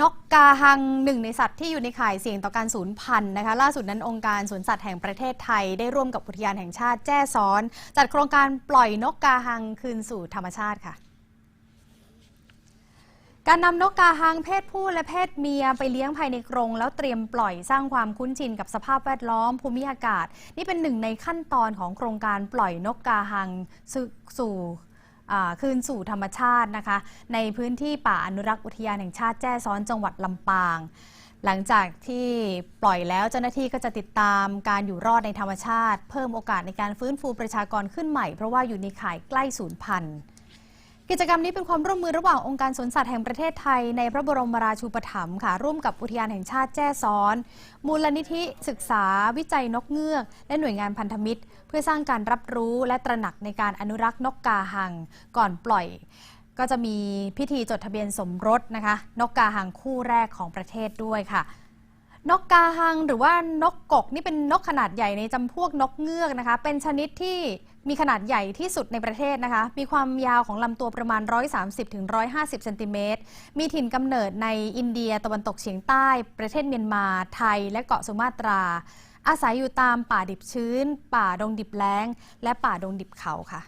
นกกาหังหนึ่งในสัตว์ที่อยู่ในข่ายเสี่ยงต่อการสูญพันธุ์นะคะล่าสุดนั้นองค์การสวนสัตว์แห่งประเทศไทย ได้ร่วมกับอุทยานแห่งชาติแจ้ซ้อน จัดโครงการปล่อยนกกาหังคืนสู่ธรรมชาติค่ะ การนำนกกาหังเพศผู้และเพศเมียไปเลี้ยงภายในกรงแล้วเตรียมปล่อยสร้างความคุ้นชินกับสภาพแวดล้อมภูมิอากาศ นี่เป็นหนึ่งในขั้นตอนของโครงการปล่อยนกกาหังสู่ส คืนสู่ธรรมชาตินะคะ ในพื้นที่ป่าอนุรักษ์อุทยานแห่งชาติแจ้ซ้อนจังหวัดลำปาง หลังจากที่ปล่อยแล้วเจ้าหน้าที่ก็จะติดตามการอยู่รอดในธรรมชาติ เพิ่มโอกาสในการฟื้นฟูประชากรขึ้นใหม่ เพราะว่าอยู่ในข่ายใกล้สูญพันธุ์ กิจกรรมนี้เป็นความร่วมมือระหว่างองค์การสวนสัตว์แห่งประเทศไทย ในพระบรมราชูปถัมภ์ค่ะ ร่วมกับอุทยานแห่งชาติแจ้ซ้อน มูลนิธิศึกษา วิจัยนกเงือก และหน่วยงานพันธมิตร เพื่อสร้างการรับรู้และตระหนักในการอนุรักษ์นกกาหัง ก่อนปล่อย ก็จะมีพิธีจดทะเบียนสมรสนะคะ นกกาหังคู่แรกของประเทศด้วยค่ะ นกกาหังหรือว่านกกกนี่เป็นนกขนาดใหญ่ในจำพวกนกเงือกนะคะ เป็นชนิดที่มีขนาดใหญ่ที่สุดในประเทศนะคะ มีความยาวของลำตัวประมาณ 130ถึง150 เซนติเมตร มีถิ่นกำเนิดในอินเดียตะวันตกเฉียงใต้ ประเทศเมียนมา ไทย และเกาะสุมาตรา อาศัยอยู่ตามป่าดิบชื้น ป่าดงดิบแล้ง และป่าดงดิบเขาค่ะ